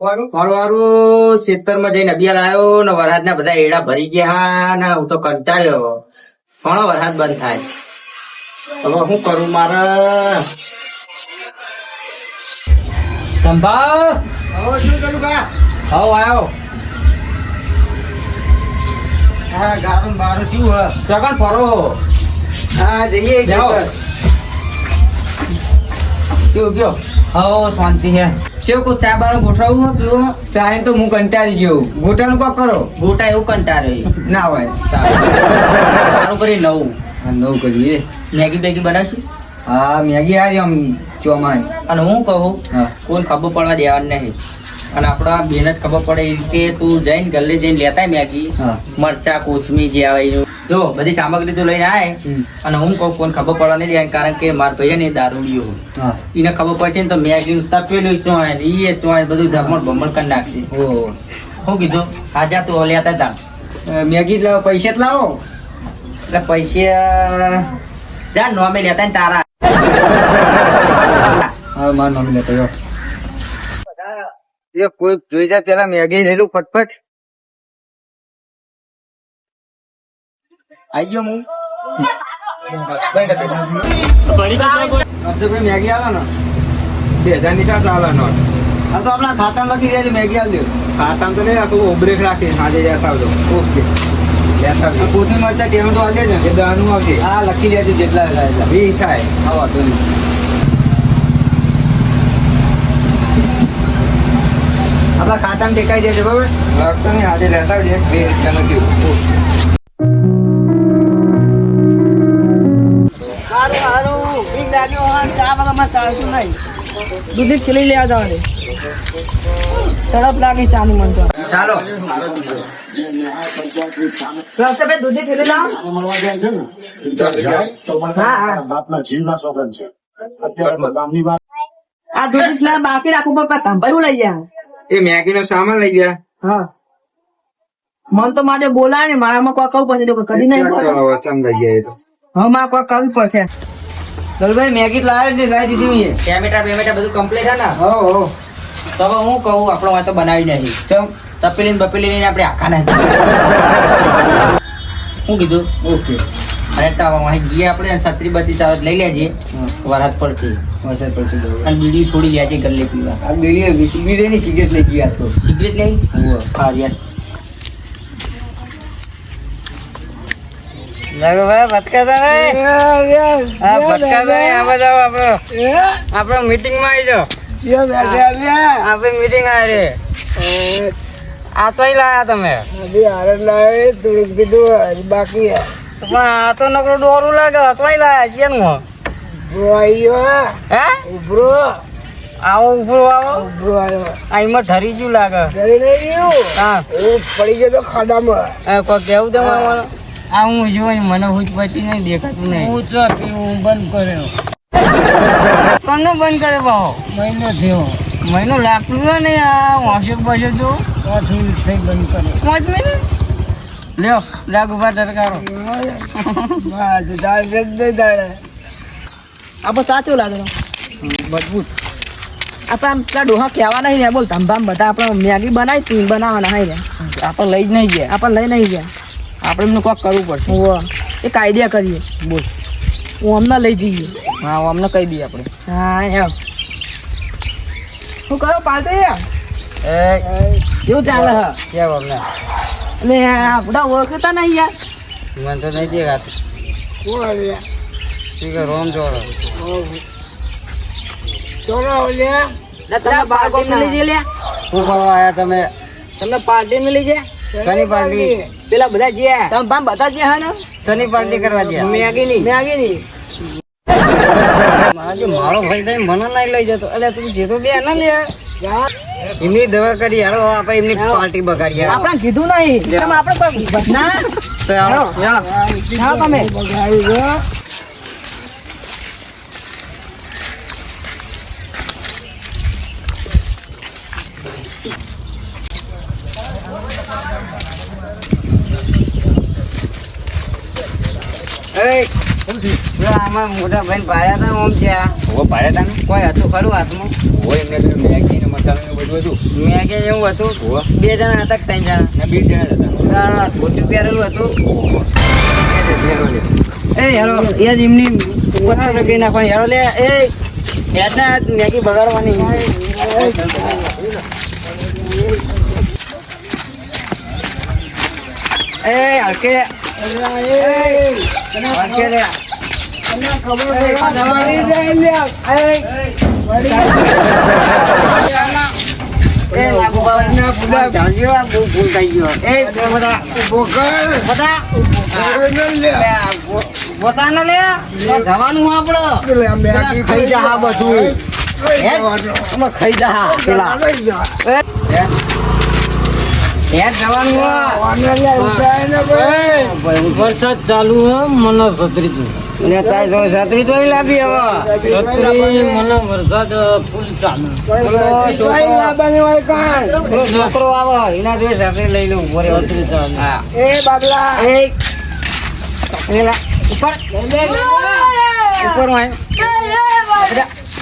મારું ખેતરમાં જઈને અભિયાન આવ્યો ને વરસાદ ના બધા એડા ભરી ગયા ને હું તો કંટાળ્યો. ઘણો વરસાદ બંધ થાય. હવે શું કરું મારે? સંભાવ શું કરું હવ આવ્યો હા ગારું બારું શું હ સગન ફરો. હા જઈએ જાઓ. કેવું કયો હવ શાંતિ હે. શેવ કો ચા બારો ગોઠવું પીવો? ચાહે તો હું કંટાળી ગયો. ગોટાનું કોક કરો. ગોટા એવું કંટાળ્યો ના હોય. સારું. કરી નવું. નવું કરીએ. મેગી બેગી બનાવશું? હા મેગી હારી આમ ચોમાય અને હું કહું કોઈ ખબર પડવા દેવાનું નહીં. અને આપડા બેન જ ખબર પડે એ કે તું જઈને ગલ્લે જઈને લેતા મેગી મરચા કોથમી જે આવે જો બધી સામગ્રી તું લઈને આય અને હું કહું કોને ખબર પડવા નહીં દેવાની કારણ કે મારા ભાઈ ને દારૂડીઓ એને ખબર પડશે ને તો મેગી તપેલું ચોય ને એ ચોય બધું ધમણ ભમણ કરી નાખશે. શું કીધું હાજા તું લેતા તા મેગી લાવો પૈસા જ લાવો? એટલે પૈસે જા નોમે લેતા ને તારા. હા માર નોમે લેતા એ કોઈ જોઈ જાય પેલા મેગી લેલું ફટફટ. આઈ ગયો હું. મેગી ને. બે હજારની ચાર ચાલે નોટ હા તો આપણા ખાતામાં લખી દેજો મેગી દો. ખાતામાં તો નહીં આખું ઓબ્રેક રાખી સાંજે જતા આવજો. ઓકે. લેતા આવજો. કોથમી મરચા ટેમેટો આલ એ દહનું આવશે. આ લખી દેજો જેટલા થાય એટલા. વી થાય. હા વાંધો નહીં. આપણા ખાતામાં ટેકાઈ દેજો બરાબર? નહીં આજે લેતા આવજે બે રીતના નથી દૂધી ખીલી લેવા જવાની. તડપ લાગે ચાની મન તો. ચાલો. રસ્તે દૂધી ખીલી લાવ. હા હા. બાપના જીવના સોગન છે અત્યારે ગામની વાત આ દૂધી બાકી રાખવું પણ તંભાઈ લઈ ગયા એ મેગી નો સામાન લઈ ગયા. હા. મન તો મારે બોલાય ને મારામાં કોઈ કહું પડશે તો કદી નહીં લઈ ગયા એ તો. હા મારે કોઈ કહું પડશે. દલભાઈ મેગી લાવે છે લાવી દીધી મેં. ટેમેટા બેમેટા બધું કમ્પ્લીટ હે ને? હો હો. તો હવે હું કહું આપણો વાતો બનાવી નહીં ચમ. તપેલી ને બપેલી લઈને આપણે આખા નાખી શું કીધું? ઓકે. જઈએ આપણે છત્રી બત્રી ચાવત લઈ લેજે. વરસાદ પડશે. વરસાદ પડશે અને બીડી થોડી લેજે ગલ્લે પીવા. આ બીડી સિગરેટ એની સિગરેટ લઈ ગયા તો. સિગરેટ લઈ? હા. યાર. આપણે મીટિંગમાં આવી જાઓ. આપડે મીટિંગ આવી આ તો લાયા તમે. બાકી પણ આ તો નકરો ડોરું લાગે અતવાઈ લાયા છે ને હે. ઉભરો આવો ઉભરો આવો. ઉભરો આવ્યો આ એમાં ધરી લાગે. ઘરે નહીં ગયું હા. હું પડી ગયો તો ખાડામાં. કોઈ કેવું તમારે મને આ હું જોઈ મને હું પછી નહીં દેખાતું નહીં. હું ચો બંધ કર્યો. કોનો બંધ કરે ભાવ મહિનો થયો. મહિનો લાગતું નહીં આ વાંસક બસે તો પાંચ મિનિટ થઈ બંધ કરે પાંચ મિનિટ? લ્યો લાગ ઊભા ટરકારો આપણે સાચું લાગે મજબૂત. આપણે આમ પેલા ડોહા કહેવા નહીં ને બોલ ધંધામ બધા આપણે મેગી બનાવી તી બનાવવાના હાઈ આપણે લઈ જ નહીં ગયા. આપણે લઈ નહીં ગયા. આપણે એમનું કોક કરવું પડશે. હોવે. એક આઈડિયા કરીએ. બોલ. હું અમને લઈ જઈએ. હા હું અમને કહી દઈએ આપણે. હા એમ. શું કરો પાલતો એ. એવું ચાલે હા? કેવું અમને? અને આપડા ઓળખતા નહીં યાર. મને તો નહીં દેખાતું. ઠીક રોમ તમે પાર્ટી ને જઈએ લ્યા શું કરવા આવ્યા તમે? તમે પાર્ટી ને લઈ જાય શની પાર્ટી. પેલા બધા જ્યાં. તમે બામ બધા જ્યાં હે ને? શની પાર્ટી કરવા ગયા મેગી ની મેગી ની મારો ભાઈ મને નહીં લઈ જતો. એટલે તું જે તો બે ના લે એમની દવા કરી હાલો આપણે એમની પાર્ટી બગાડી. આપણે કીધું નહીં. આપણે કોઈ ના. તો હાલો, હાલો. તમે. એ, પેલા આમાં મોટા ભાઈ ભાયા હતા ઓમ જ્યાં. કોઈ હતું ખરું હાથમાં? એમને મેગી ને મસાલા ને બધું મેગી એવું હતું? બે જણા હતા ત્રણ જણા? બે જણા હતા. ના, ધોતિયું પહેરેલું હતું. એ હેરો એમની પથ્થર રગી નાખવાની. હેરો લે એ હેડના મેગી બગાડવાની. એ હલકે. હલકે લે. પોતાને લે જવાનું આપડે. ખાઈ જા બધું. ખાઈ જા પેલા. એ, હે? હે જવાનું વરસાદ ચાલુ હે મને સતરી તું લે તાય સો છત્રી તો લાવી હવે. મને વરસાદ ફૂલ ચાલુ. છોકરો- છોકરો આવે એના જોડે છત્રી લઈ લઉં ઊભો રહ્યો. સતરી ચાલુ. હા. એ બાબલા. એ ઉપર. ઉપર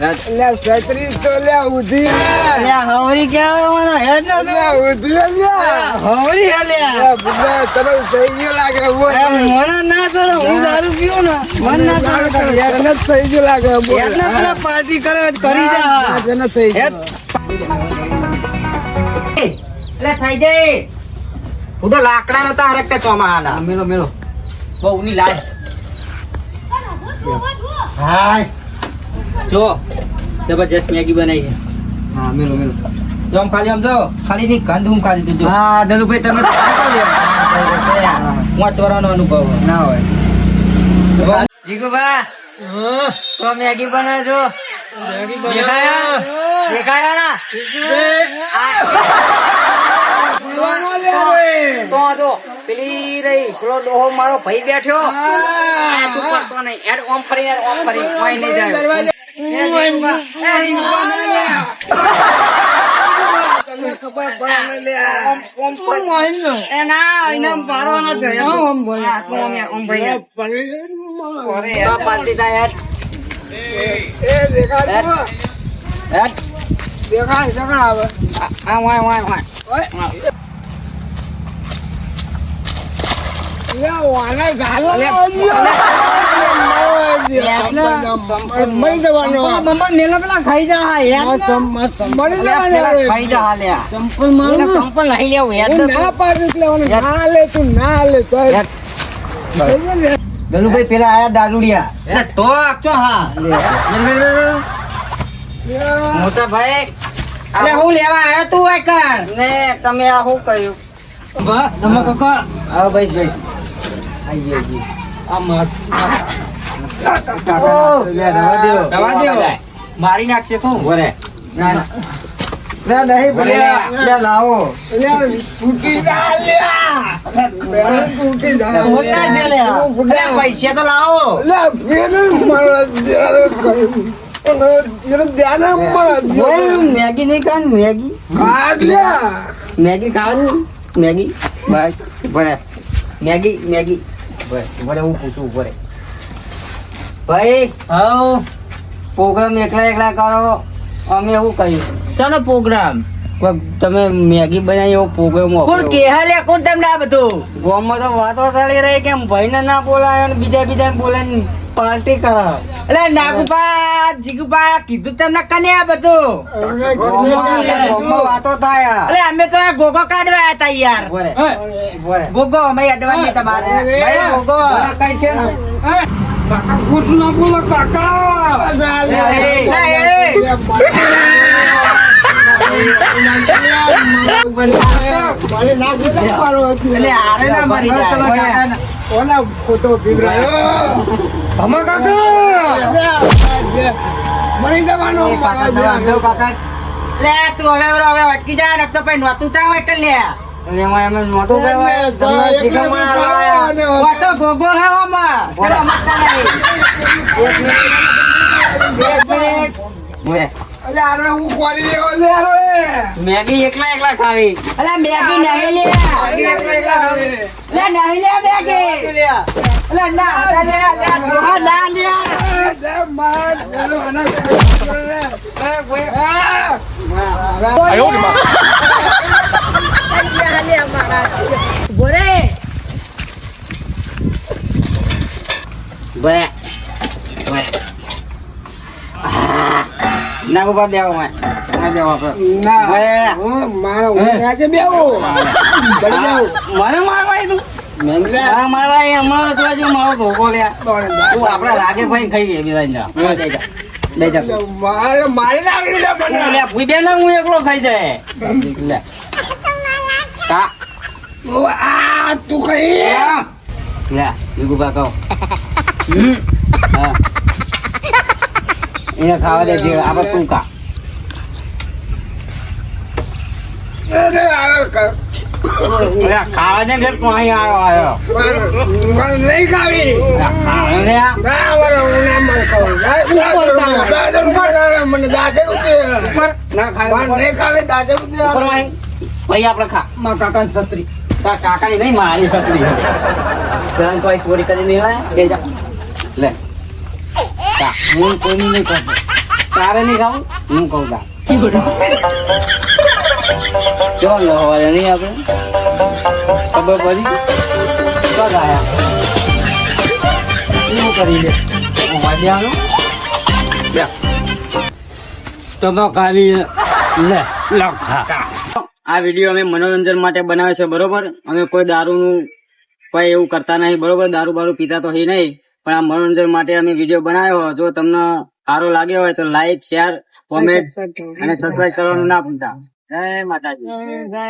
લે છત્રી આ લે ફરતો લે. હવરી કેવાય મને હેડ ન હવરી હે લે. અરે મને ના ચડે હું દારૂ પીવું ને મન ના ચડે. યાર ના પેલા પાર્ટી કરે કરી જા હેડ. એટલે થઈ જાય હું તો લાકડા નતા હરકતે ચોમાહાના? મેલો મેલો બહુ ની લાજ હાય. જો જબરજસ્ત મેગી બનાવી છે. હા મેલો મેલો. જો આમ ખાલી આમ જો ખાલી ની ગંધ હું ખાલી દીધું હા દલુભાઈ તમે વાંચવાનો અનુભવ ના હોય. જીગુભા તો મેગી બનાવજો દેખાયા દેખાયા ના? તો જો પેલી રહી પેલો ડોહો મારો ભાઈ બેઠ્યો. તું કરતો નહીં. એડ ઓમ ફરીને ઓમ ફરી કોઈ નહીં જાય. જીગુબા, એ જીગુબા. ઓમ- ઓમ ફરી. એ ના. એને આમ પાડવાનો છે એમ. હા, યાર. ગલુભાઈ પેલા આયા દારૂડિયા. મોટા ભાઈ અરે હું. લેવા આવ્યો તું હોય કર ને તમે આ શું કહ્યું તમે કાકા હા ભાઈ ભાઈ. આઈએ આઈએ આ માર. મારી નહીં બોલે લાવો મોટા છે લે. અરે પૈસા તો લાવો મેગી નહીં ખાવાની મેગી મેગી ખાવાનું મેગી બસ ભરે મેગી મેગી ભરે હું પૂછું બરે ભાઈ હા પ્રોગ્રામ એકલા એકલા કરો. અમે એવું કહ્યું શાનો પ્રોગ્રામ તમે મેગી બનાવી એવો પ્રોગ્રામ કોણ કે હાલે કોણ તમને આ બધું? ગામમાં તો વાતો ચાલી રહી કેમ ભાઈને ના બોલાય અને બીજા બીજા બોલે પાર્ટી કરો એટલે નાગુબા જીગુબા કીધું તમને કને આ બધું? વાતો થાય એટલે અમે તો ગોગો કાઢવા હતા તા યાર? ગોગો અમે અડવાની તમારે. ગોગો. કઈ છે? તો આંધળો કાકા લે, તું હવે હવે અટકી જાય ને તો પછી નહોતું તા હોય કે લે. એટલે એમાં એમ મોટું તો ગોગો હે એ મેગી એકલા એકલા ખાવી અલા મેગી નહીં લે નહીં લે મેગી અલા ના લે ના લે ચાલો આના એ કોઈ આ બોલે. બોલે. આહ. ના ઊભા બેહો મેં ના બેહો આપણે. ના બોલે. હું મારો હું આજે બેહો. બળી જાઉં. મને મારવા તું? મારા મારવા એ હમણાં તો હજુ મારો ધોકો લ્યા તું આપડા રાગે ભાઈ ખાઈ ગઈ બીજા જા. દઈ જા. દઈ જા. મારે મારે લાગણી છે મને લે ભૂઈ બેન હું એકલો ખાઈ જાય. લે. કા? આ તું કઈ લે બીગુ હા એને ખાવા દે છે આપણે તું કા આ ખાવા દે ઘર તું અહીં આવ્યો આવ્યો નહીં ખાવી અરે ખાવા દે ના ના ખાવું. દાદા ઉપર ના. ભાઈ આપણે ખા મારા કાકા છત્રી કાકાની નહીં મારી છત્રી પેલા કોઈ ચોરી કરી નહીં હોય? દે જા. લે. તા, હું કોઈ નહીં કહું. તારે નહીં ખાવું હું કહું તા. જો લવારે નહીં આપણે? ખબર પડી? કદ આયા? શું કરી લે? વાદ્યાનું તમે કાલી લે. લખા આ વીડિયો અમે મનોરંજન માટે બનાવ્યો છે બરોબર? અમે કોઈ દારૂનું કોઈ એવું કરતા નહીં બરોબર? દારૂ બારૂ પીતા તો હી નહીં પણ આ મનોરંજન માટે અમે વીડિયો બનાવ્યો જો તમને સારો લાગ્યો હોય તો લાઈક શેર કોમેન્ટ અને સબસ્ક્રાઇબ કરવાનું ના ભૂલતા. જય માતાજી. જય